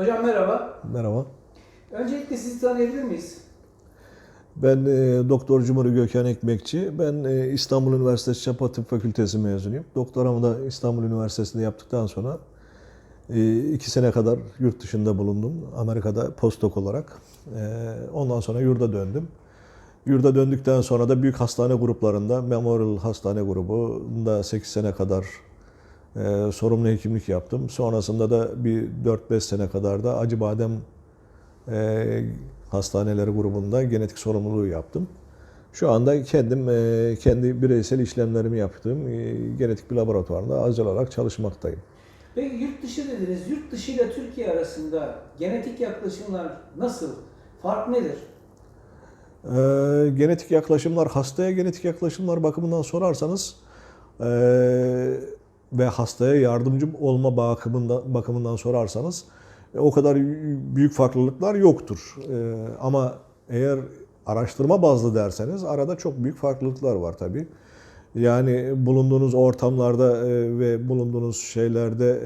Hocam merhaba. Merhaba. Öncelikle sizi tanıyabilir miyiz? Ben e, Doktor Cumhurü Gökhan Ekmekçi. Ben e, İstanbul Üniversitesi Çapa Tıp Fakültesi mezunuyum. Doktoramı da İstanbul Üniversitesi'nde yaptıktan sonra e, iki sene kadar yurt dışında bulundum. Amerika'da postdoc olarak. E, ondan sonra yurda döndüm. Yurda döndükten sonra da büyük hastane gruplarında Memorial Hastane Grubu'nda 8 sene kadar e, sorumlu hekimlik yaptım. Sonrasında da bir 4-5 sene kadar da Acıbadem e, hastaneleri grubunda genetik sorumluluğu yaptım. Şu anda kendim e, kendi bireysel işlemlerimi yaptığım e, genetik bir laboratuvarda özel olarak çalışmaktayım. Peki yurt dışı dediniz. Yurt dışı ile Türkiye arasında genetik yaklaşımlar nasıl? Fark nedir? E, genetik yaklaşımlar, hastaya genetik yaklaşımlar bakımından sorarsanız e, ve hastaya yardımcı olma bakımından, bakımından sorarsanız e, o kadar büyük farklılıklar yoktur. E, ama eğer araştırma bazlı derseniz arada çok büyük farklılıklar var tabii. Yani bulunduğunuz ortamlarda e, ve bulunduğunuz şeylerde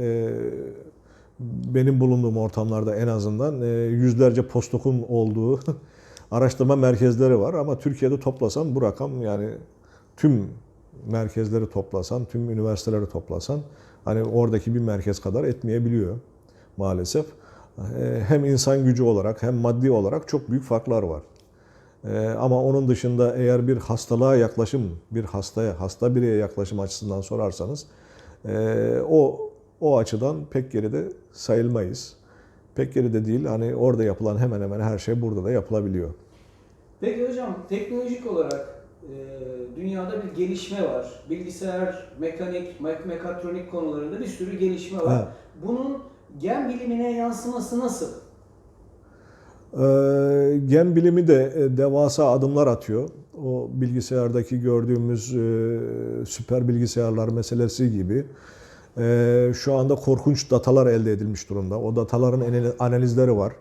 benim bulunduğum ortamlarda en azından yüzlerce postokun olduğu araştırma merkezleri var ama Türkiye'de toplasan bu rakam yani tüm merkezleri toplasan, tüm üniversiteleri toplasan hani oradaki bir merkez kadar etmeyebiliyor maalesef. Ee, Hem insan gücü olarak hem maddi olarak çok büyük farklar var. Ee, Ama onun dışında eğer bir hastalığa yaklaşım, bir hastaya, hasta bireye yaklaşım açısından sorarsanız e, o o açıdan pek geride sayılmayız. Pek geride değil. Hani orada yapılan hemen hemen her şey burada da yapılabiliyor. Peki hocam teknolojik olarak e, dünyada bir gelişme var. Bilgisayar, mekanik, me- mekatronik konularında bir sürü gelişme var. Evet. Bunun gen bilimine yansıması nasıl? Ee, gen bilimi de e, devasa adımlar atıyor. O bilgisayardaki gördüğümüz e, süper bilgisayarlar meselesi gibi. E, şu anda korkunç datalar elde edilmiş durumda. O dataların anal- analizleri var.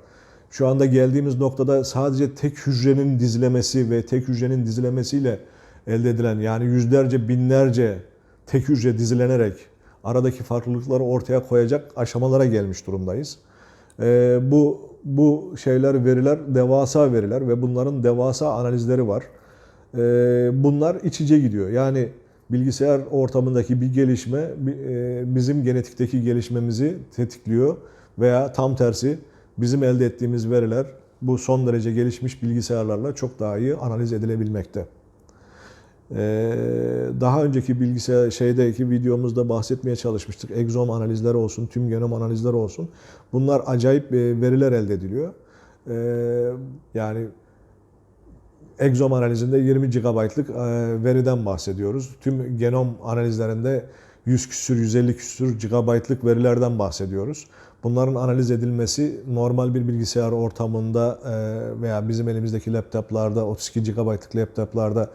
Şu anda geldiğimiz noktada sadece tek hücrenin dizilemesi ve tek hücrenin dizilemesiyle elde edilen yani yüzlerce binlerce tek hücre dizilenerek aradaki farklılıkları ortaya koyacak aşamalara gelmiş durumdayız. Ee, bu bu şeyler veriler devasa veriler ve bunların devasa analizleri var. Ee, bunlar iç içe gidiyor. Yani bilgisayar ortamındaki bir gelişme e, bizim genetikteki gelişmemizi tetikliyor veya tam tersi bizim elde ettiğimiz veriler bu son derece gelişmiş bilgisayarlarla çok daha iyi analiz edilebilmekte. Ee, daha önceki bilgisayar şeydeki videomuzda bahsetmeye çalışmıştık. Egzom analizleri olsun, tüm genom analizleri olsun. Bunlar acayip e, veriler elde ediliyor. Ee, yani egzom analizinde 20 GB'lık e, veriden bahsediyoruz. Tüm genom analizlerinde 100 küsür, 150 küsür GB'lık verilerden bahsediyoruz. Bunların analiz edilmesi normal bir bilgisayar ortamında e, veya bizim elimizdeki laptoplarda, 32 GB'lık laptoplarda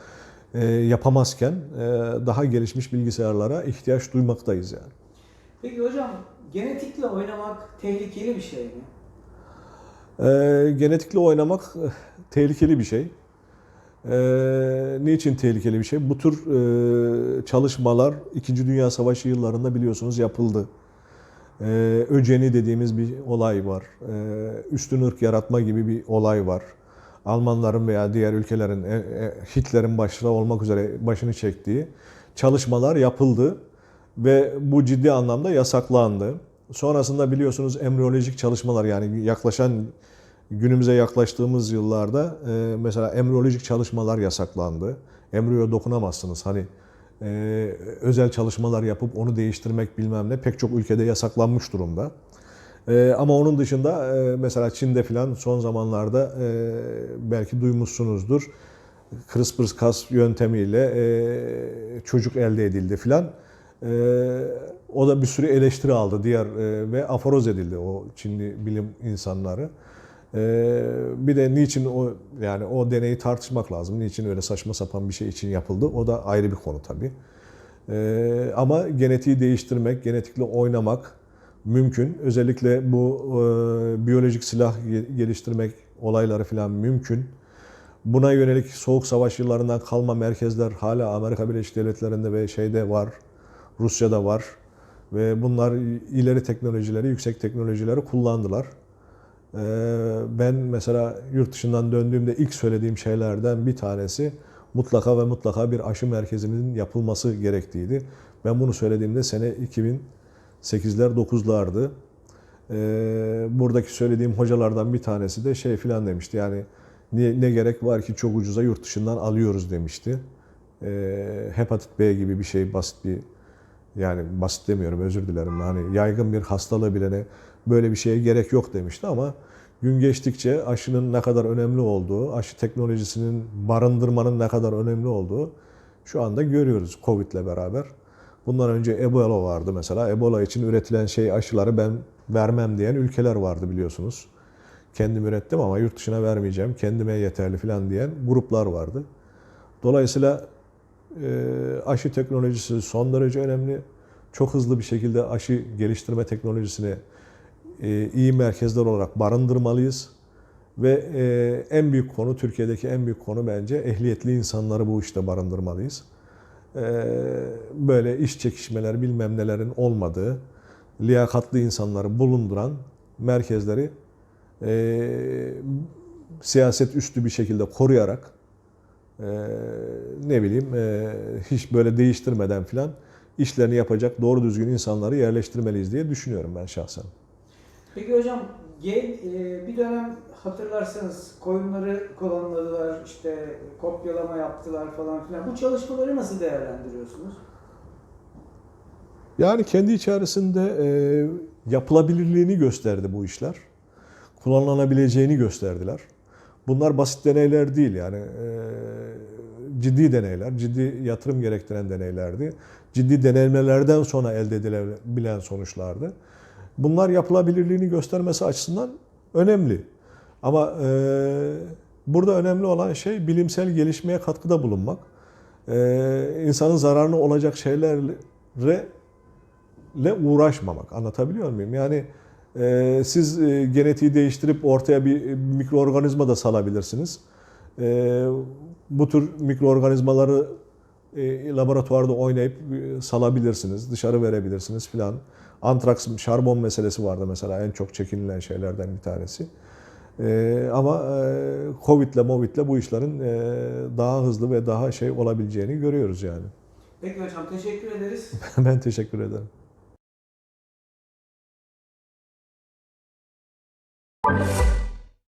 e, yapamazken e, daha gelişmiş bilgisayarlara ihtiyaç duymaktayız yani. Peki hocam genetikle oynamak tehlikeli bir şey mi? E, genetikle oynamak eh, tehlikeli bir şey. E, niçin tehlikeli bir şey? Bu tür e, çalışmalar 2. Dünya Savaşı yıllarında biliyorsunuz yapıldı. E, öceni dediğimiz bir olay var. E, üstün ırk yaratma gibi bir olay var. Almanların veya diğer ülkelerin, e, e, Hitler'in başta olmak üzere başını çektiği çalışmalar yapıldı ve bu ciddi anlamda yasaklandı. Sonrasında biliyorsunuz embriyolojik çalışmalar yani yaklaşan günümüze yaklaştığımız yıllarda e, mesela embriyolojik çalışmalar yasaklandı. Embriyo dokunamazsınız. Hani e, özel çalışmalar yapıp onu değiştirmek bilmem ne pek çok ülkede yasaklanmış durumda. E, ama onun dışında e, mesela Çin'de filan son zamanlarda e, belki duymuşsunuzdur. CRISPR-Cas yöntemiyle e, çocuk elde edildi filan. E, o da bir sürü eleştiri aldı diğer e, ve aforoz edildi o Çinli bilim insanları. E, bir de niçin o yani o deneyi tartışmak lazım. Niçin öyle saçma sapan bir şey için yapıldı? O da ayrı bir konu tabii. E, ama genetiği değiştirmek, genetikle oynamak mümkün. Özellikle bu e, biyolojik silah ge- geliştirmek olayları falan mümkün. Buna yönelik soğuk savaş yıllarından kalma merkezler hala Amerika Birleşik Devletleri'nde ve şeyde var. Rusya'da var. Ve bunlar ileri teknolojileri, yüksek teknolojileri kullandılar. Ee, ben mesela yurt dışından döndüğümde ilk söylediğim şeylerden bir tanesi mutlaka ve mutlaka bir aşı merkezinin yapılması gerektiğiydi. Ben bunu söylediğimde sene 2008'ler 9'lardı. Ee, buradaki söylediğim hocalardan bir tanesi de şey filan demişti yani ne, gerek var ki çok ucuza yurt dışından alıyoruz demişti. Ee, hepatit B gibi bir şey basit bir yani basit demiyorum özür dilerim. Hani yaygın bir hastalığı bilene böyle bir şeye gerek yok demişti ama gün geçtikçe aşının ne kadar önemli olduğu, aşı teknolojisinin barındırmanın ne kadar önemli olduğu şu anda görüyoruz Covid ile beraber. Bundan önce Ebola vardı mesela. Ebola için üretilen şey aşıları ben vermem diyen ülkeler vardı biliyorsunuz. Kendim ürettim ama yurt dışına vermeyeceğim, kendime yeterli falan diyen gruplar vardı. Dolayısıyla e, aşı teknolojisi son derece önemli. Çok hızlı bir şekilde aşı geliştirme teknolojisini e, iyi merkezler olarak barındırmalıyız. Ve e, en büyük konu, Türkiye'deki en büyük konu bence ehliyetli insanları bu işte barındırmalıyız. E, böyle iş çekişmeler bilmem nelerin olmadığı, liyakatlı insanları bulunduran merkezleri e, siyaset üstü bir şekilde koruyarak ne bileyim hiç böyle değiştirmeden filan işlerini yapacak doğru düzgün insanları yerleştirmeliyiz diye düşünüyorum ben şahsen. Peki hocam e, bir dönem hatırlarsanız koyunları kullandılar, işte kopyalama yaptılar falan filan. Bu çalışmaları nasıl değerlendiriyorsunuz? Yani kendi içerisinde e, yapılabilirliğini gösterdi bu işler. Kullanılabileceğini gösterdiler. Bunlar basit deneyler değil yani e, ciddi deneyler, ciddi yatırım gerektiren deneylerdi. Ciddi denemelerden sonra elde edilebilen sonuçlardı. Bunlar yapılabilirliğini göstermesi açısından önemli. Ama e, burada önemli olan şey bilimsel gelişmeye katkıda bulunmak. E, insanın zararına olacak şeylerle ile uğraşmamak. Anlatabiliyor muyum? Yani e, siz e, genetiği değiştirip ortaya bir, bir mikroorganizma da salabilirsiniz. E, bu tür mikroorganizmaları e, laboratuvarda oynayıp e, salabilirsiniz, dışarı verebilirsiniz filan. Antraks, şarbon meselesi vardı mesela en çok çekinilen şeylerden bir tanesi. E, ama e, Covid'le Movid'le bu işlerin e, daha hızlı ve daha şey olabileceğini görüyoruz yani. Peki hocam teşekkür ederiz. ben teşekkür ederim. Thank